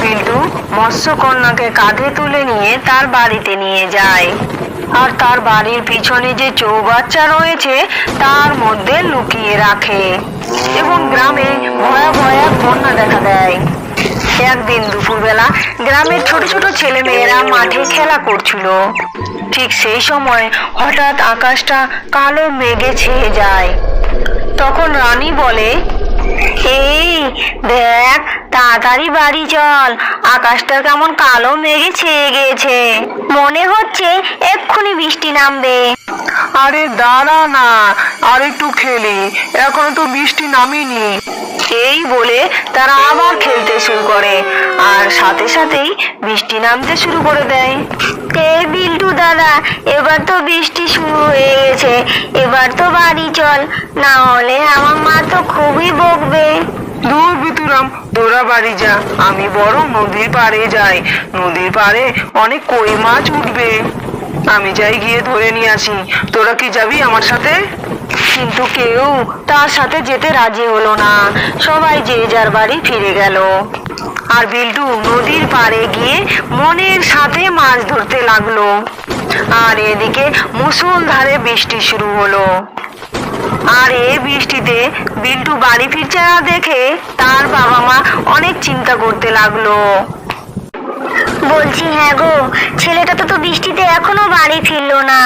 বিল্টু মৎস্যকন্যাকে কাঁধে তুলে নিয়ে তার বাড়িতে নিয়ে যায়। আর তার বাড়ির পিছনে যে চৌবাচ্চা রয়েছে, তার মধ্যে লুকিয়ে রাখে এবং গ্রামে ভয়াবহ এক বন্যা দেখা দেয়। একদিন দুপুরবেলা গ্রামের ছোট ছোট ছেলে মেয়েরা মাঠে খেলা করছিল। ঠিক সেই সময় হঠাৎ আকাশটা কালো মেঘে ছেয়ে যায়। তখন রানী বলে এই, দেখ, তাড়াতাড়ি বাড়ি চল। আকাশটা কেমন কালো মেঘে ছেয়ে গেছে। মনে হচ্ছে এক্ষুনি বৃষ্টি নামবে। আরে দাঁড়া না, আর একটু খেলি। এখনও তো বৃষ্টি নামেনি। এই বলে তারা আবার খেলতে শুরু করে। আর সাথে সাথেই বৃষ্টি নামতে শুরু করে দেয়। এই বিল্টু দাদা, এবার তো বৃষ্টি শুরু হয়ে গেছে। এবার তো বাড়ি চল, না হলে আমার মা তো খুবই বকবে। দূর বিতুরাম, তোরা বাড়ি যা, আমি বরং নদীর পাড়ে যাই। নদীর পাড়ে অনেক কই মাছ উঠবে। আমি যাই গিয়ে ধরে নিয়ে আসি। তোরা কি যাবি আমার সাথে? কিন্তু কেউ তার সাথে যেতে রাজি হলো না। সবাই যে যার বাড়ি ফিরে গেল। আর বিল্টু নদীর পাড়ে গিয়ে মনের সাথে মাছ ধরতে লাগল। আর এদিকে মুষলধারে বৃষ্টি শুরু হলো। আর এই বৃষ্টিতে বিল্টু বাড়ি ফিরছে না দেখে তার বাবা মা অনেক চিন্তা করতে লাগল। বলছি হ্যাঁ গো, ছেলেটা তো তো বৃষ্টিতে এখনও বাড়ি ফিরলো না।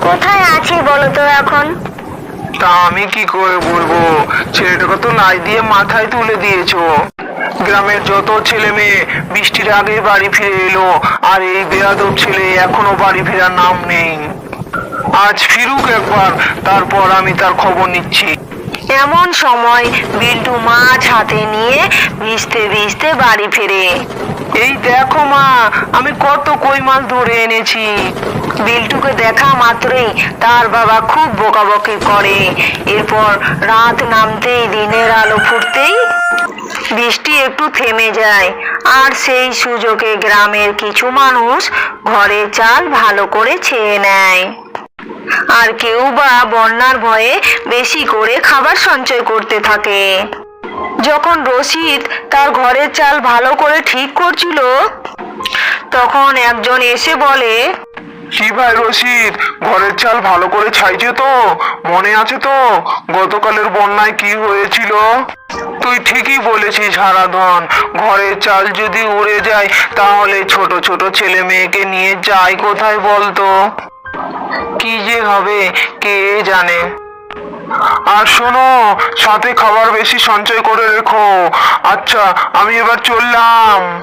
কোথায় আছে বলো তো এখন? তা আমি কি করে বলব? ছেলেটাকে তো নাই দিয়ে মাথায় তুলে দিয়েছ। গ্রামের যত ছেলে মেয়ে বৃষ্টির আগে বাড়ি ফিরে এলো আর এই বেয়াদব ছেলে এখনও বাড়ি ফেরার নাম নেই। আজ ফিরুক একবার তারপর আমি তার খবর নিচ্ছি। এমন সময় বিল্টু মাছ হাতে নিয়ে ভিজতে ভিজতে বাড়ি ফেরে। এই দেখো মা আমি কত কই মাছ ধরে এনেছি। বিল্টুকে দেখা মাত্রই তার বাবা খুব বকাবকি করে। এরপর রাত নামতেই দিনের আলো ফুটতেই বৃষ্টি একটু থেমে যায়। আর সেই সুযোগে গ্রামের কিছু মানুষ ঘরে চাল ভালো করে ছেয়ে নেয়। আর কেউ বা বন্যার ভয়ে বেশি করে খাবার সঞ্চয় করতে থাকে। যখন রশিদ তার ঘরের চাল ভালো করে ঠিক করছিল, তখন একজন এসে বলে কি ভাই রশিদ, ঘরের চাল ভালো করে ছাইছে তো, মনে আছে তো, গতকালের বন্যায় কি হয়েছিল? তুই ঠিকই বলেছিস হারাধন, ঘরের চাল যদি উড়ে যায়, তাহলে ছোট ছোট ছেলে মেয়েকে নিয়ে যাই কোথায় বলতো? কি যে হবে, কে জানে? আর শোনো, সাথে খাবার বেশি সঞ্চয় করে রেখো। আচ্ছা আমি এবার চললাম।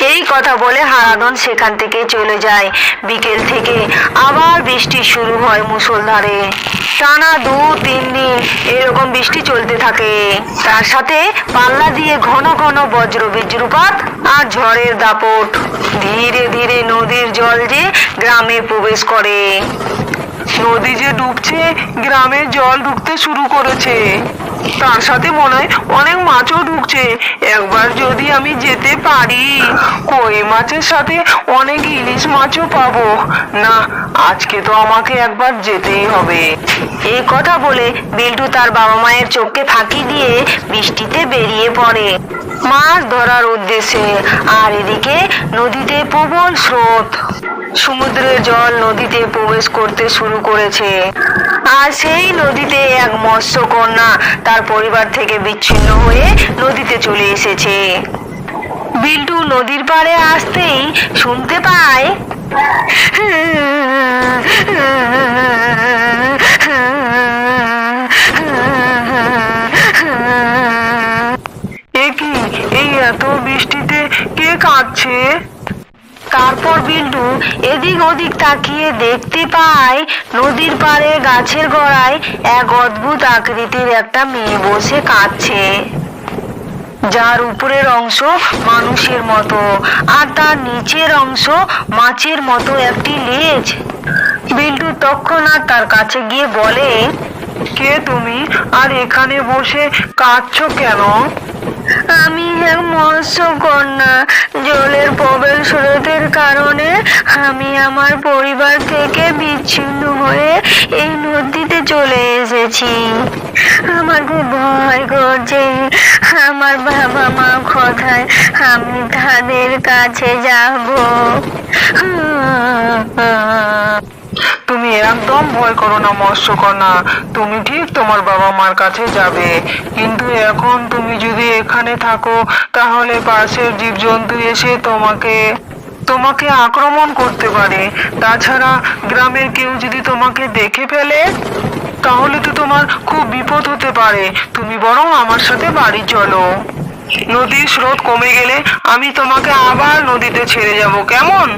এই কথা বলে হারাধন সেখান থেকে চলে যায়। বিকেল থেকে আবার বৃষ্টি শুরু হয় মুসলধারে। টানা দু তিন দিন এরকম বৃষ্টি চলতে থাকে। তার সাথে পাল্লা দিয়ে ঘন ঘন বজ্র বীজ্রপাত আর ঝড়ের দাপট। ধীরে ধীরে নদীর জল যে গ্রামে প্রবেশ করে। নদী যে ডুবছে গ্রামে জল ঢুকতে শুরু করেছে। তার সাথে মনে হয় অনেক মাছও ঢুকছে। একবার যদি আমি যেতে পারি, কই মাছের সাথে অনেক ইলিশ মাছও পাবো। না, আজকে তো আমাকে একবার যেতেই হবে। এই কথা বলে বিল্টু তার বাবা মায়ের চোখকে ফাঁকি দিয়ে বৃষ্টিতে বেরিয়ে পড়ে। মাছ ধরার উদ্দেশ্যে, আর এদিকে নদীতে প্রবল স্রোত। সমুদ্রের জল নদীতে প্রবেশ করতে শুরু করেছে। আর সেই নদীতে এক মৎস্যকন্যা তার পরিবার থেকে বিচ্ছিন্ন হয়ে নদীতে চলে এসেছে। বিল্টু নদীর পাড়ে আসতেই শুনতে পায়, এ কি, এই এত বৃষ্টিতে কে কাঁদছে? তারপর বিল্টু এদিক ওদিক তাকিয়ে দেখতে পায় নদীর পাড়ে গাছের গোড়ায় এক অদ্ভুত আকৃতির একটা মেয়ে বসে কাঁদছে। যার উপরের অংশ মানুষের মতো আর তার নিচের অংশ মাছের মতো একটি লেজ। বিল্টু তৎক্ষণাৎ তার কাছে গিয়ে বলে, কে তুমি? আর এখানে বসে কাঁদছো কেন? আমি এক মৎস্যকন্যা জলের প্রবল স্রোতের কারণে আমি আমার পরিবার থেকে বিচ্ছিন্ন হয়ে এই নদীতে চলে এসেছি। আমার খুব ভয় করছে। আমার বাবা মা কথায় আমি তাদের কাছে যাব তুমি একদম ভয় করো না মৎস্যকন্যা তুমি ঠিক তোমার বাবা মার কাছে যাবে। কিন্তু এখন তুমি যদি এখানে থাকো, তাহলে পাশের জীবজন্তু এসে তোমাকে তোমাকে আক্রমণ করতে পারে। তাছাড়া গ্রামের কেউ যদি তোমাকে দেখে ফেলে, তাহলে তো তোমার খুব বিপদ হতে পারে। তুমি বরং আমার সাথে বাড়ি চলো। নদীর স্রোত কমে গেলে আমি তোমাকে আবার নদীতে ছেড়ে যাব। কেমন?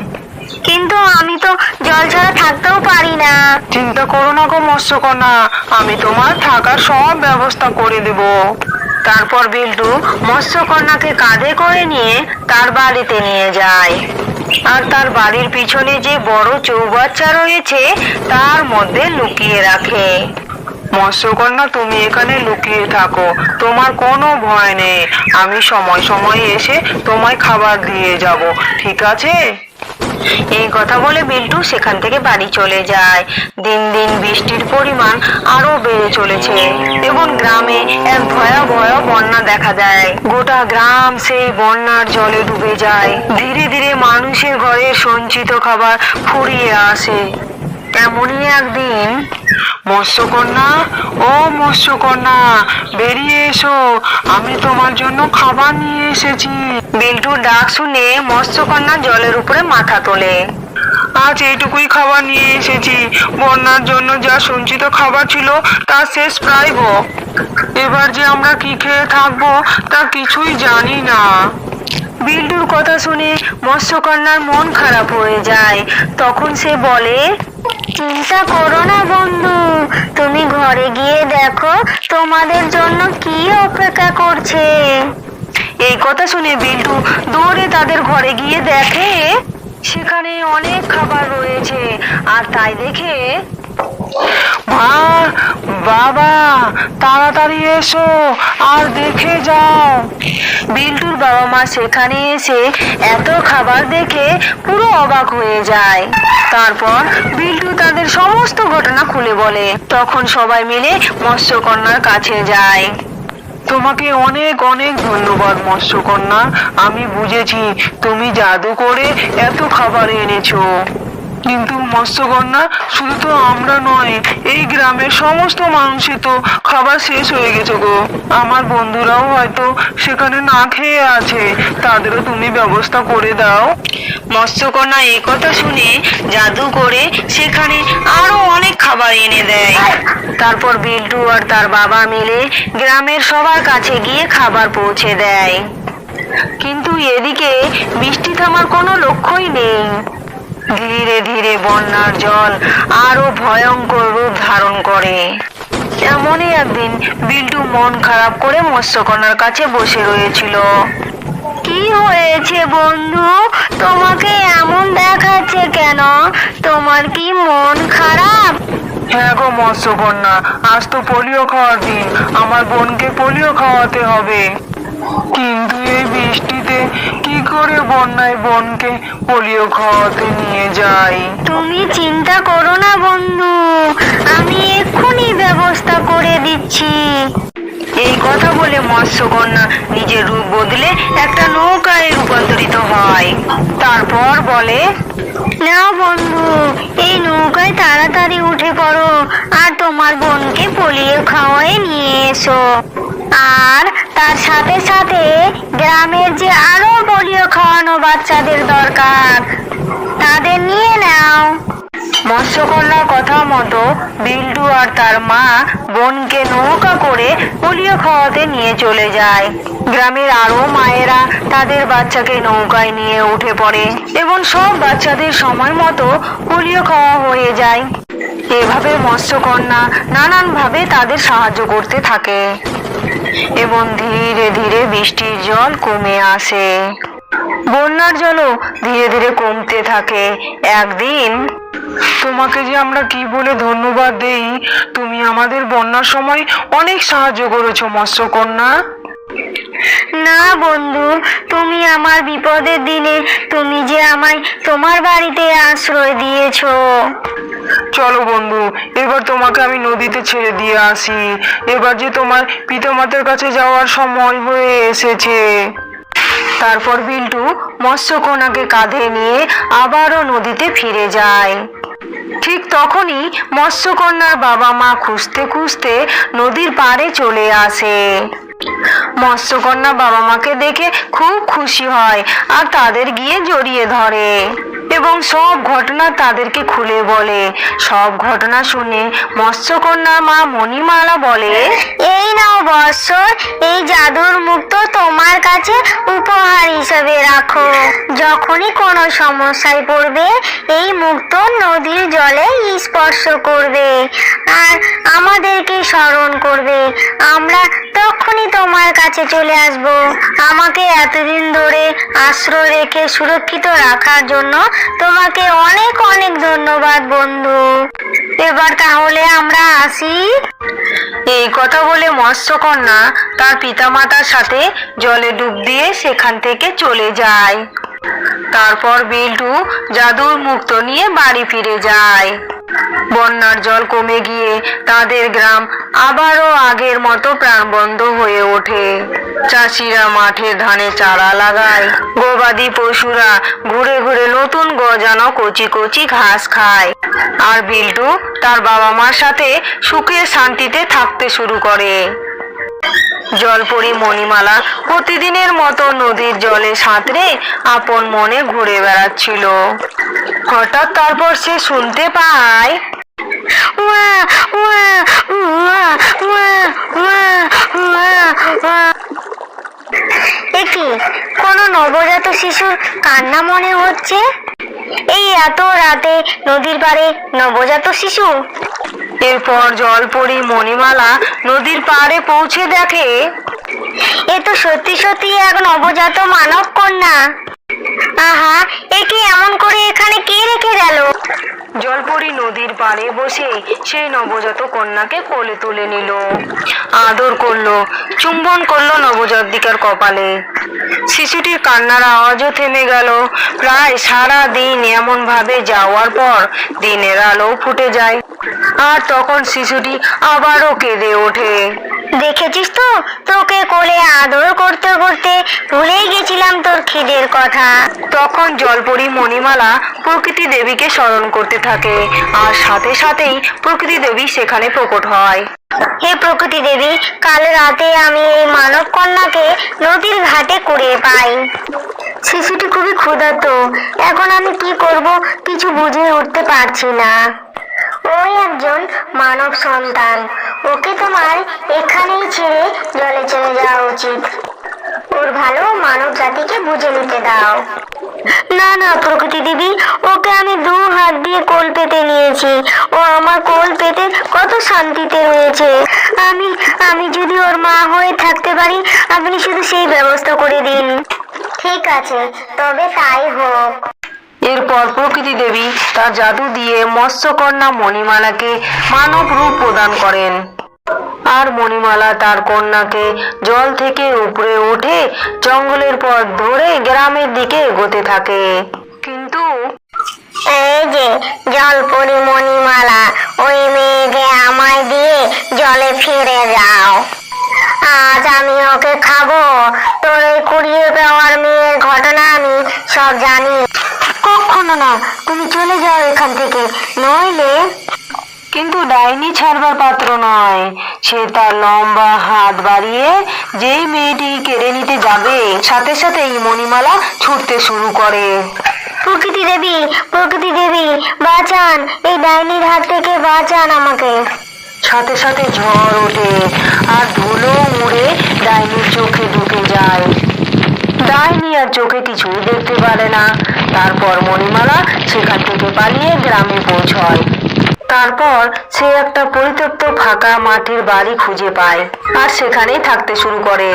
কিন্তু আমি তো জল ছাড়া থাকতেও পারি না। চিন্তা করো না গো মৎস্যকন্যা, আমি তোমার থাকার সব ব্যবস্থা করে দেব। তারপর বিল্টু মৎস্যকন্যাকে কাঁধে করে নিয়ে তার বাড়িতে নিয়ে যায়। আর তার বাড়ির পিছনে যে বড় চৌবাচ্চা রয়েছে, তার মধ্যে লুকিয়ে রাখে। মৎস্যকন্যা, তুমি এখানে লুকিয়ে থাকো, তোমার কোনো ভয় নেই। আমি সময় সময় এসে তোমায় খাবার দিয়ে যাব, ঠিক আছে? এই কথা বলে বিল্টু সেখান থেকে বাড়ি চলে যায়। দিন দিন বৃষ্টির পরিমাণ আরও বেড়ে চলেছে। এবং গ্রামে এক ভয়াবহ বন্যা দেখা দেয় গোটা গ্রাম সেই বন্যার জলে ডুবে যায়। ধীরে ধীরে মানুষের ঘরে সঞ্চিত খাবার ফুরিয়ে আসে। এমনই একদিন মৎস্যকন্যা ও মৎস্যকন্যা, বেরিয়ে এসো। আমি তোমার জন্য খাবার নিয়ে এসেছি। বিল্টুর ডাক শুনে মৎস্যকন্যা জলের উপরে মাথা তোলে। আজ এইটুকুই খাবার নিয়ে এসেছি। বন্যার জন্য যা সঞ্চিত খাবার ছিল, তা শেষ প্রায় গো এবার যে আমরা কি খেয়ে থাকব, তা কিছুই জানি না। বিল্টুর কথা শুনে মৎস্যকন্যার মন খারাপ হয়ে যায়। তখন সে বলে চিন্তা করো না, বন্ধু। তুমি ঘরে গিয়ে দেখো তোমাদের জন্য কি অপেক্ষা করছে। এই কথা শুনে বিল্টু দৌড়ে তাদের ঘরে গিয়ে দেখে সেখানে অনেক খাবার রয়েছে। আর তাই দেখে মা বাবা, তাড়াতাড়ি এসো আর দেখে যাও। বিল্টুর বাবা মা সেখানে এসে এত খাবার দেখে পুরো অবাক হয়ে যায়। তারপর বিল্টু তাদের সমস্ত ঘটনা খুলে বলে। তখন সবাই মিলে মৎস্যকন্যার কাছে যায়। তোমাকে অনেক অনেক ধন্যবাদ মৎস্যকন্যা। আমি বুঝেছি তুমি জাদু করে এত খাবার এনেছো। কিন্তু মৎস্যকন্যা শুধু তো আমরা নয়, এই গ্রামের সমস্ত মানুষই তো খাবার শেষ হয়ে গেছে গো। আমার বন্ধুরাও হয়তো সেখানে না খেয়ে আছে, তাদেরও তুমি ব্যবস্থা করে দাও। মৎস্যকন্যা এই কথা শুনে জাদু করে সেখানে আরও অনেক খাবার এনে দেয়। তারপর বিল্টু আর তার বাবা মিলে গ্রামের সবার কাছে গিয়ে খাবার পৌঁছে দেয়। কিন্তু এদিকে বৃষ্টি থামার কোনো লক্ষ্যই নেই। ধীরে ধীরে বন্যার জল আরও ভয়ঙ্কর রূপ ধারণ করে। এমনই একদিন বিল্টু মন খারাপ করে মৎস্যকন্যার কাছে বসে রয়েছিল। কি হয়েছে বন্ধু? তোমাকে এমন দেখাচ্ছে কেন? তোমার কি মন খারাপ? হ্যাঁ গো মৎস্যকন্যা, আজ তো পোলিও খাওয়ার দিন। আমার বোনকে পোলিও খাওয়াতে হবে। কিন্তু এই বৃষ্টিতে কি করে বন্যায় বোনকে পোলিও খাওয়াতে নিয়ে যাই? তুমি চিন্তা করো না বন্ধু। আমি এক্ষুনি ব্যবস্থা করে দিচ্ছি। এই কথা বলে মৎস্যকন্যা নিজের রূপ বদলে একটা নৌকায় রূপান্তরিত হয়। তারপর বলে না বন্ধু এই নৌকায় তাড়াতাড়ি উঠে পড়ো আর তোমার বোনকে পোলিও খাওয়াই নিয়ে এসো। আর তার সাথে সাথে গ্রামের যে আরও পোলিও খাওয়ানো বাচ্চাদের দরকার, তাদের নিয়ে নাও। মৎস্যকন্যার কথা মতো বিল্টু আর তার মা বোনকে নৌকা করে পোলিও খাওয়াতে নিয়ে চলে যায়। গ্রামের আরও মায়েরা তাদের বাচ্চাকে নৌকায় নিয়ে উঠে পড়ে এবং সব বাচ্চাদের সময় মতো পোলিও খাওয়া হয়ে যায়। এভাবে মৎস্যকন্যা নানান ভাবে তাদের সাহায্য করতে থাকে। এবং ধীরে ধীরে বৃষ্টির জল কমে আসে। বন্যার জলও ধীরে ধীরে কমতে থাকে। একদিন তোমাকে যে আমরা কি বলে ধন্যবাদ দেই, তুমি আমাদের বন্যার সময় অনেক সাহায্য করেছ মৎস্যকন্যা। না বন্ধু, তুমি আমার বিপদের দিনে তুমি যে আমায় তোমার বাড়িতে আশ্রয় দিয়েছ। চলো বন্ধু, এবার তোমাকে আমি নদীতে ছেড়ে দিয়ে আসি। এবার যে তোমার পিতামাতার কাছে যাওয়ার সময় হয়ে এসেছে। তারপর বিল্টু মৎস্যকন্যাকে কাঁধে নিয়ে আবারও নদীতে ফিরে যায়। ঠিক তখনই মৎস্যকন্যার বাবা মা খুঁজতে খুঁজতে নদীর পাড়ে চলে আসে। মৎস্যকন্যা বাবা মাকে দেখে খুব খুশি হয় আর তাদের গিয়ে জড়িয়ে ধরে এবং সব ঘটনা তাদেরকে খুলে বলে। সব ঘটনা শুনে মৎস্যকন্যার মা মণিমালা বলে, এই নাও বৎসর, এই জাদুর মুক্ত তোমার কাছে উপহার হিসেবে রাখো। যখনই কোনো সমস্যায় পড়বে, এই মুক্ত নদীর জলে স্পর্শ করবে আর আমাদেরকে স্মরণ করবে। আমরা তখনই তোমার কাছে চলে আসব। আমাকে এতদিন ধরে আশ্রয় রেখে সুরক্ষিত রাখার জন্য তোমাকে অনেক অনেক ধন্যবাদ, বন্ধু। এবার তাহলে আমরা আসি। এই কথা বলে মৎস্যকন্যা তার পিতামাতার সাথে জলে ডুব দিয়ে সেখান থেকে চলে যায়। তারপর বিল্টু জাদুর মুক্ত নিয়ে বাড়ি ফিরে যায়। বন্যার জল কমে গিয়ে তাদের গ্রাম আবারও আগের মতো প্রাণবন্ধ হয়ে ওঠে। চাষিরা মাঠে ধানে চারা লাগায়। গবাদি পশুরা ঘুরে ঘুরে নতুন গজানো কচি কচি ঘাস খায়। আর বিল্টু তার বাবা মার সাথে সুখে শান্তিতে থাকতে শুরু করে। জলপরি মণিমালা প্রতিদিনের মতো নদীর জলে সাঁতরে আপন মনে ঘুরে বেড়াচ্ছিল। হঠাৎ তারপর সে শুনতে পায় ওয়া একি কোন নবজাত শিশুর কান্না মনে হচ্ছে? এই এত রাতে নদীর পাড়ে নবজাত শিশু? এরপর জলপরি মণিমালা নদীর পাড়ে পৌঁছে দেখে। এ তো সত্যি সত্যি এক নবজাত মানব কন্যা। আহা, একে এমন করে এখানে কে রেখে গেল? জলপরি নদীর পাড়ে বসে সেই নবজাত কন্যাকে কোলে তুলে নিল। আদর করল, চুম্বন করল নবজাতিকার কপালে। শিশুটির কান্নার আওয়াজও থেমে গেল। প্রায় সারা দিন এমন ভাবে যাওয়ার পর দিনের আলো ফুটে যায়। আর তখন শিশুটি আবারও কেঁদে ওঠে। দেখেছিস তো? তোকে কোলে আদর করতে করতে ভুলেই গেছিলাম তোর খিদের কথা। তখন জলপরি মণিমালা প্রকৃতি দেবীকে স্মরণ করতে থাকে আর সাথে সাথেই প্রকৃতি দেবী সেখানে প্রকট হয়। হে প্রকৃতি দেবী, কাল রাতে আমি এই মানব কন্যাকে নদীর ঘাটে কুড়িয়ে পাই। শিশুটি খুবই ক্ষুধার্ত। এখন আমি কি করব কিছু বুঝে উঠতে পারছি না। ওই একজন মানব সন্তান। ওকে তোমার এখানেই ছেড়ে জলে চলে যাওয়া উচিত। ওর ভালো মানব জাতিকে বুঝে নিতে দাও। না না প্রকৃতি দেবী ওকে আমি দু হাত দিয়ে কোল পেতে নিয়েছি। ও আমার কোল পেতে কত শান্তিতে রয়েছে। আমি আমি যদি ওর মা হয়ে থাকতে পারি আপনি শুধু সেই ব্যবস্থা করে দিন। ঠিক আছে তবে তাই হোক। এরপর প্রকৃতি দেবী তার জাদু দিয়ে মৎস্যকন্যা মণিমালাকে মানব রূপ প্রদান করেন। আর মণিমালা তার কন্যাকে জল থেকে উপরে উঠে জঙ্গলের পথ ধরে গ্রামের দিকে এগোতে থাকে। কিন্তু এই যে জল পরিমণিমালা ওই মেয়েকে আমায় দিয়ে জলে ফিরে যাও আজ আমি ওকে খাব। তোর এই কুড়িয়ে পাওয়ার মেয়ের ঘটনা আমি সব জানি। কখনো না তুমি চলে যাও এখান থেকে। নইলে কিন্তু ডাইনি ছাড়বার পাত্র নয়। সে তার লম্বা হাত বাড়িয়ে যেই মেয়েটি কেড়ে নিতে যাবে সাথে সাথেই মণিমালা ছুটতে শুরু করে। প্রকৃতি দেবী প্রকৃতি দেবী বাঁচান। এই ডাইনির হাত থেকে বাঁচান আমাকে। সাথে সাথে ঝড় ওঠে আর ধুলো উড়ে ডাইনির চোখে ঢুকে যায়। ডাইনি আর চোখে কিছুই দেখতে পারে না। তারপর মণিমালা সেখান থেকে পালিয়ে গ্রামে পৌঁছয়। তারপর সে একটা পরিত্যক্ত ফাঁকা মাটির বাড়ি খুঁজে পায় আর সেখানেই থাকতে শুরু করে।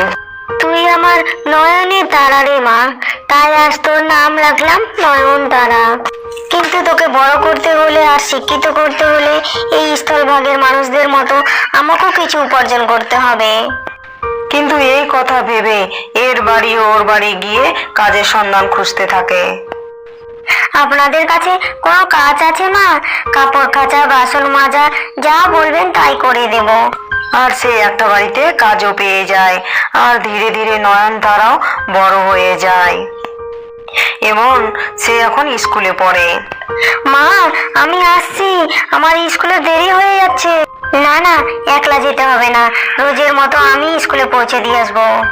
তুই আমার নয়নের তারা রে মা তাই আজ তোর নাম রাখলাম নয়ন তারা। কিন্তু তোকে বড় করতে হলে আর শিক্ষিত করতে হলে এই স্থলভাগের মানুষদের মতো আমাকেও কিছু উপার্জন করতে হবে। কিন্তু এই কথা ভেবে এর বাড়ি ওর বাড়ি গিয়ে কাজের সন্ধান খুঁজতে থাকে। আপনাদের কাছে কোনো কাজ আছে মা? কাপড় কাচা বাসন মাজা যা বলবেন তাই করে দেব। আর সে একটা বাড়িতে কাজও পেয়ে যায়। আর ধীরে ধীরে নয়নতারাও বড় হয়ে যায়। এবং সে এখন স্কুলে পড়ে। মা আমি আসছি। আমার স্কুলে দেরি হয়ে যাচ্ছে। না না একলা যেতে হবে না। রোজের মতো আমি স্কুলে পৌঁছে দিয়ে আসব।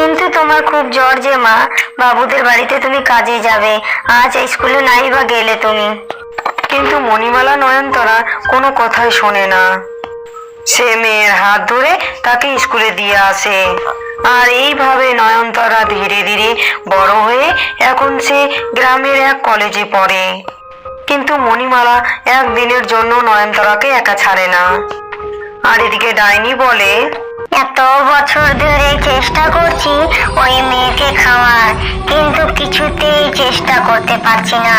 কিন্তু তোমার খুব জ্বর যে মা। বাবুদের বাড়িতে তুমি কাজে যাবে। আজ স্কুলে নাই বা গেলে তুমি। কিন্তু মণিমালা নয়নতরা কোনো কথাই শোনে না। সে মেয়ের হাত ধরে তাকে স্কুলে দিয়ে আসে। আর এইভাবে নয়নতরা ধীরে ধীরে বড় হয়ে এখন সে গ্রামের এক কলেজে পড়ে। কিন্তু মণিমালা একদিনের জন্য নয়নতরাকে একা ছাড়ে না। আর এদিকে ডাইনি বলে এত বছর ধরে চেষ্টা করছি ওই মেয়েকে খাওয়ার, কিন্তু কিছুতেই চেষ্টা করতে পারছি না।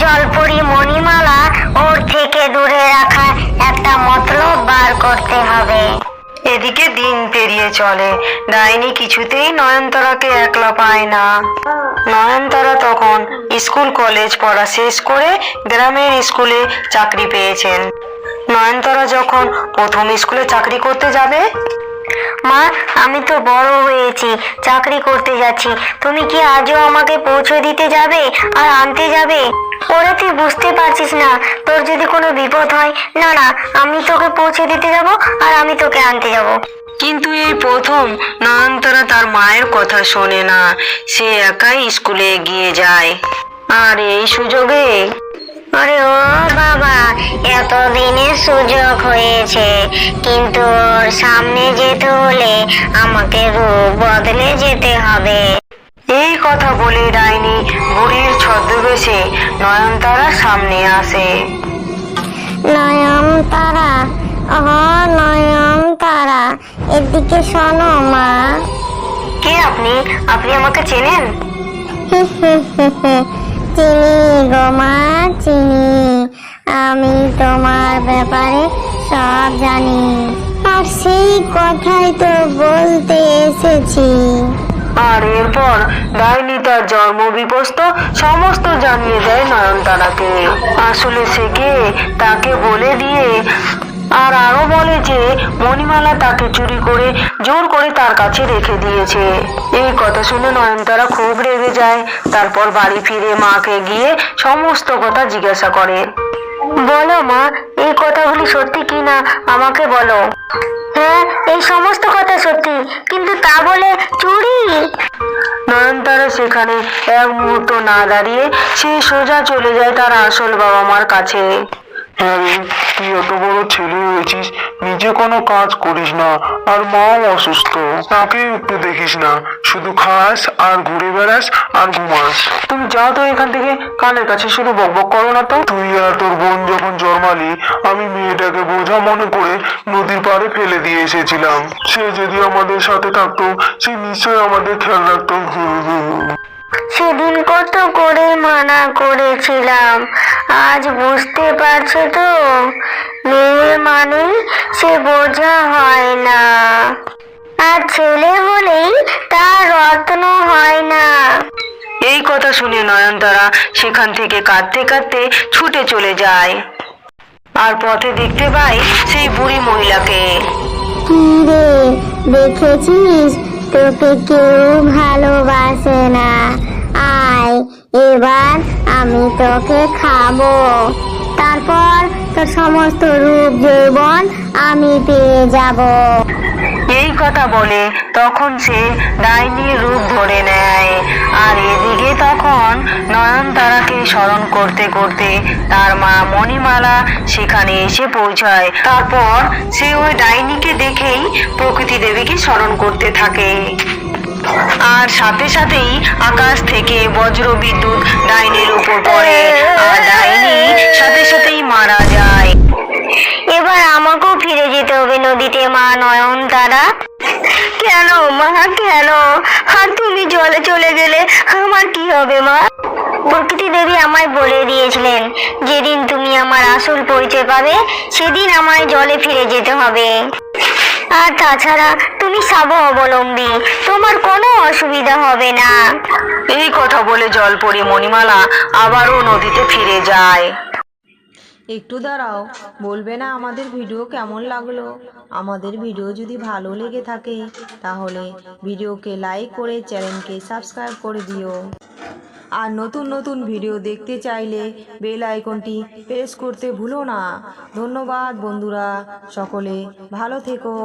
জলপরি মণিমালা ওর থেকে দূরে রাখা একটা মতলব বার করতে হবে। এদিকে দিন পেরিয়ে চলে। ডাইনি কিছুতেই নয়নতারাকে একলা পায় না। নয়নতারা তখন স্কুল, কলেজ পড়া শেষ করে গ্রামের স্কুলে চাকরি পেয়েছেন। নয়নতারা যখন প্রথম স্কুলে চাকরি করতে যাবে? মা, আমি তো বড় হয়েছি, চাকরি করতে যাচ্ছি। তুমি কি আজও আমাকে পৌঁছে দিতে যাবে আর আনতে যাবে? ওরা তুই বুঝতে পারছিস না। তোর যদি কোনো বিপদ হয়, না না, আমি তোকে পৌঁছে দিতে যাব আর আমি তোকে আনতে যাব। কিন্তু এই প্রথম নয়নতারা তার মায়ের কথা শোনে না। সে একাই স্কুলে এগিয়ে যায়। আর এই সুযোগে আরে ও বাবা এতদিনের সুযোগ হয়েছে। কিন্তু ওর সামনে যেতে হলে আমাকে রূপ বদলে যেতে হবে। এই কথা বলে ডাইনি বুড়ির ছদ্মবেশে নয়নতারার সামনে আসে। নয়ন তারা ও নয়ন তারা এদিকে শোনো মা। কে আপনি? আপনি আমাকে চেনেন? চিনি গো মা চিনি আমি তোমার ব্যাপারে সব জানি। আর সেই কথাই তো বলতে এসেছি। আর এরপর ডাইনি তার জন্ম বিপস্ত সমস্ত জানিয়ে দেয় নয়নতারাকে। আসলে সে কে তাকে বলে দিয়ে আর আরও বলে যে, মণিমালা তাকে চুরি করে জোর করে তার কাছে রেখে দিয়েছে। এই কথা শুনে নয়নতারা খুব রেগে যায়। তারপর বাড়ি ফিরে মাকে গিয়ে সমস্ত কথা জিজ্ঞাসা করে। বলো মা, এই কথাগুলি সত্যি কি না আমাকে বলো। হ্যাঁ এই সমস্ত কথা সত্যি, কিন্তু তা বলে চুরি। নয়নতারা সেখানে এক মুহূর্ত না দাঁড়িয়ে সে সোজা চলে যায় তার আসল বাবা মার কাছে। হ্যাঁ তুই এত বড় ছেলে হয়েছিস নিজে কোনো কাজ করিস না আর মাও অসুস্থ। তাকে একটু দেখিস না শুধু খাস আর ঘুরে বেড়াস আর ঘুমাস। তুমি যাও তো এখান থেকে কানের কাছে শুধু বকবক করো না তো। তুই আর তোর বোন যখন জন্মালি আমি মেয়েটাকে বোঝা মনে করে নদীর পাড়ে ফেলে দিয়ে এসেছিলাম। সে যদি আমাদের সাথে থাকতো সে নিশ্চয়ই আমাদের খেয়াল রাখতো। হুম হুম। সেদিন কত করে মানা করেছিলাম আজ বুঝতে পারছ তো? মেয়ে মানে সে বোঝা হয় না। আর ছেলে হলেই তার রত্ন হয় না। এই কথা শুনে নয়নতারা সেখান থেকে কাঁদতে কাঁদতে ছুটে চলে যায়। আর পথে দেখতে পাই সেই বুড়ি মহিলাকে। কি রে দেখেছিস? তোকে কেউ ভালোবাসে না। আয়, এবার আমি তোকে খাব। তারপর তোর সমস্ত রূপ, যৌবন আমি পেয়ে যাব। কথা বলে, তখন সে ডাইনির রূপ ধরে নেয়। আর এদিকে তখন নয়নতারাকে স্মরণ করতে করতে তার মা মণিমালা সেখানে এসে পৌঁছায়। তারপর সে ওই ডাইনিকে দেখেই প্রকৃতি দেবীকে স্মরণ করতে থাকে। আর সাথে সাথেই আকাশ থেকে বজ্র বিদ্যুৎ ডাইনির উপর পড়ে, আর ডাইনি সাথে সাথেই মারা যায়। এবার আমাকেও ফিরে যেতে হবে নদীতে, মা নয়ন তারা কেন, মা? কেন? আর তুমি জলে চলে গেলে আমার কি হবে, মা? প্রকৃতি দেবী আমায় বলে দিয়েছিলেন, যেদিন তুমি আমার আসল পরিচয় পাবে, সেদিন আমায় জলে ফিরে যেতে হবে। আর তাছাড়া তুমি স্বাবলম্বী তোমার কোনো অসুবিধা হবে না। এই কথা বলে জলপরি মণিমালা আবারও নদীতে ফিরে যায়। একটু দাঁড়াও, বলবে না আমাদের ভিডিও কেমন লাগল। আমাদের ভিডিও যদি ভালো লেগে থাকে, তাহলে ভিডিওকে লাইক করে চ্যানেলকে সাবস্ক্রাইব করে দিও। আর নতুন নতুন ভিডিও দেখতে চাইলে বেল আইকনটি প্রেস করতে ভুলো না। ধন্যবাদ বন্ধুরা, সকলে ভালো থেকো।